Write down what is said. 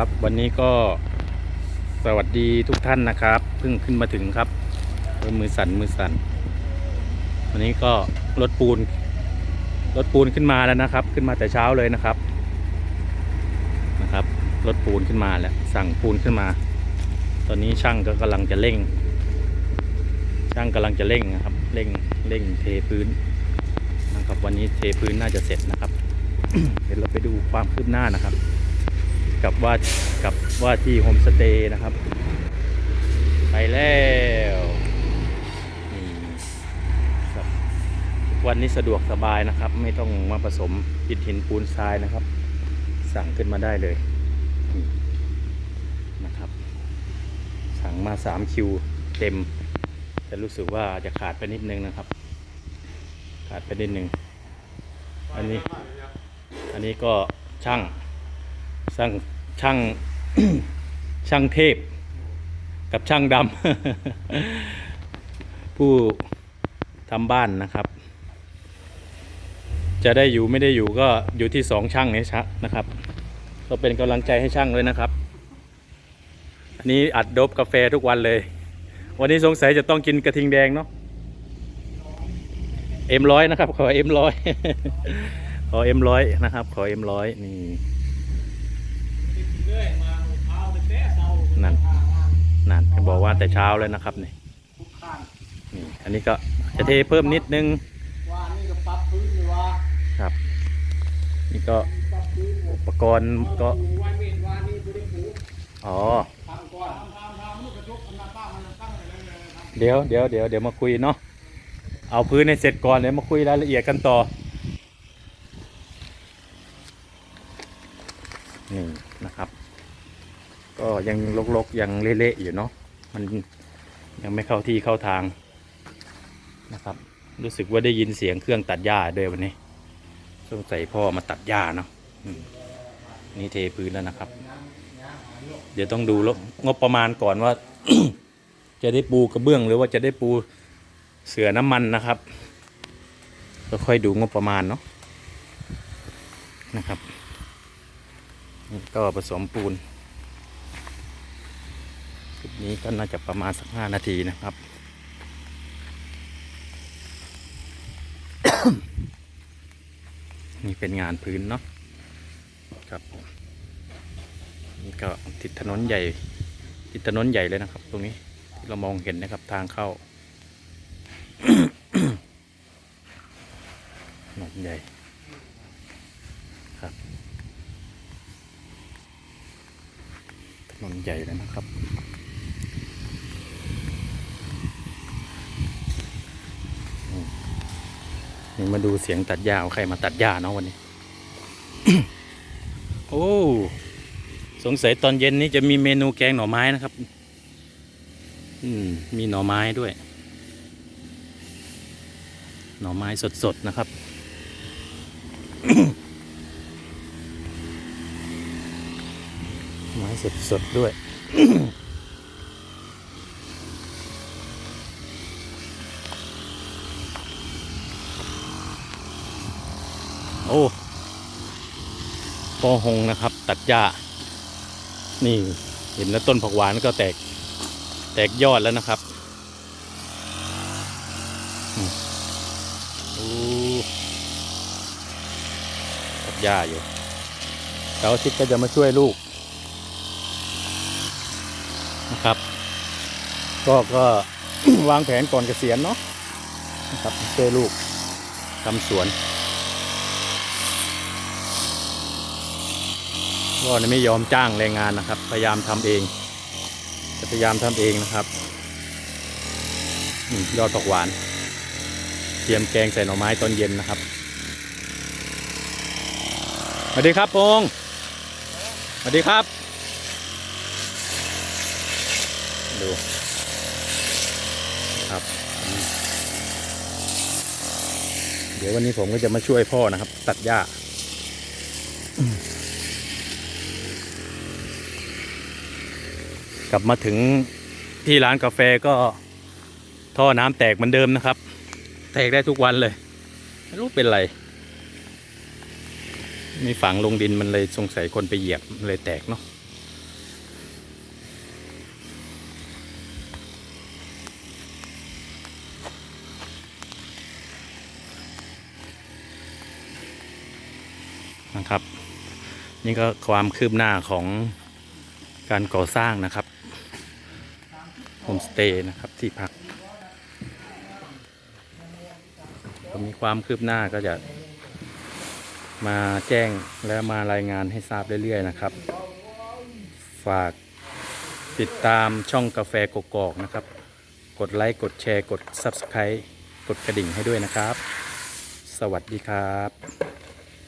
ครับ วันนี้ก็สวัสดีทุกท่านนะครับเพิ่งขึ้นมาถึงครับมือสั่นมือสั่น วันนี้ก็รถปูนรถปูนขึ้นมาแล้วนะครับ ขึ้นมาแต่เช้าเลยนะครับนะครับรถปูนขึ้นมาแล้วสั่งปูนขึ้นมา ตอนนี้ช่างก็กำลังจะเร่ง ช่างกำลังจะเร่งนะครับเร่งเร่งเทพื้นนะครับ วันนี้เทพื้นน่าจะเสร็จนะครับ เดี๋ยวเราไปดูความคืบหน้านะครับ กับว่ากับว่าที่โฮมสเตย์นะครับ ไปแล้ววันนี้สะดวกสบายนะครับ ไม่ต้องมาผสมอิฐหินปูนทรายนะครับ สั่งขึ้นมาได้เลยนะครับ สั่งมา3คิวเต็ม แต่รู้สึกว่าจะขาดไปนิดนึงนะครับ ขาดไปนิดนึง อันนี้ อันนี้ก็ช่างช่าง ช่างช่างเทพ กับช่างดำผู้ทำบ้านนะครับ จะได้อยู่ไม่ได้อยู่ก็อยู่ที่สองช่างนี้ชะนะครับก็เป็นกำลังใจให้ช่างเลยนะครับ อันนี้อัดโดบกาแฟทุกวันเลย วันนี้สงสัยจะต้องกินกระทิงแดงเนาะเอ็มร้อยนะครับ ขอเอ็มร้อยขอเอ็มร้อยนะครับ ขอเอ็มร้อยนี่ นั่นนั่นบอกว่าแต่เช้าเลยนะครับนี่นี่อันนี้ก็จะเทเพิ่มนิดนึงครับ นี่ก็อุปกรณ์ก็อ๋อเลยครับเดี๋ยวเดี๋ยวเดี๋ยวเดี๋ยวมาคุยเนาะเอาพื้นให้เสร็จก่อนเดี๋ยวมาคุยรายละเอียดกันต่อ นี่นะครับ ก็ยังลกๆยังเละๆอยู่เนาะมันยังไม่เข้าที่เข้าทางนะครับ รู้สึกว่าได้ยินเสียงเครื่องตัดหญ้าด้วยวันนี้สงสัยพ่อมาตัดหญ้าเนาะนี่เทพื้นแล้วนะครับ เดี๋ยวต้องดูงบประมาณก่อนว่า จะได้ปูกระเบื้องหรือว่าจะได้ปูเสือน้ำมันนะครับก็ค่อยดูงบประมาณเนาะนะครับ นี่ก็ผสมปูนจุดนี้ก็น่าจะประมาณสักห้านาทีนะครับนี่เป็นงานพื้นเนาะครับผมนี่ก็ติดถนนใหญ่ ติดถนนใหญ่เลยนะครับ ตรงนี้ที่เรามองเห็นนะครับทางเข้าถนนใหญ่ครับ ถนนใหญ่เลยนะครับนี่มาดูเสียงตัดหญ้าว่าใครมาตัดหญ้าเนาะวันนี้ โอ้ สงสัยตอนเย็นนี้จะมีเมนูแกงหน่อไม้นะครับ อืม มีหน่อไม้ด้วย หน่อไม้สดๆนะครับ ไม้สดๆด้วยโอ้ปอหงนะครับ ตัดหญ้า นี่เห็นแล้วต้นผักหวานก็แตก แตกยอดแล้วนะครับโอ้ตัดหญ้าอยู่เสาร์อาทิตย์ก็จะมาช่วยลูก นะครับ ก็ก็วางแผนก่อนเกษียณเนาะนะครับช่วยลูกทำสวนก็ไม่ยอมจ้างแรงงานนะครับ พยายามทำเอง จะพยายามทำเองนะครับอยอดผักหวาน เตรียมแกงใส่หน่อไม้ตอนเย็นนะครับสวัสดีครับพงษ์สวัสดีครับ ดูครับ เดี๋ยววันนี้ผมก็จะมาช่วยพ่อนะครับ ตัดหญ้ากลับมาถึงที่ร้านกาแฟก็ท่อน้ำแตกเหมือนเดิมนะครับ แตกได้ทุกวันเลยไม่รู้เป็นไร มีฝังลงดินมันเลยสงสัยคนไปเหยียบเลยแตกเนาะ นะครับ นี่ก็ความคืบหน้าของการก่อสร้างนะครับโฮมสเตย์นะครับที่พักมีความคืบหน้าก็จะมาแจ้งและมารายงานให้ทราบเรื่อยๆนะครับ ฝากติดตามช่องกาแฟกกอกนะครับ กดไลค์ กดแชร์ กด Subscribe กดกระดิ่งให้ด้วยนะครับ สวัสดีครับ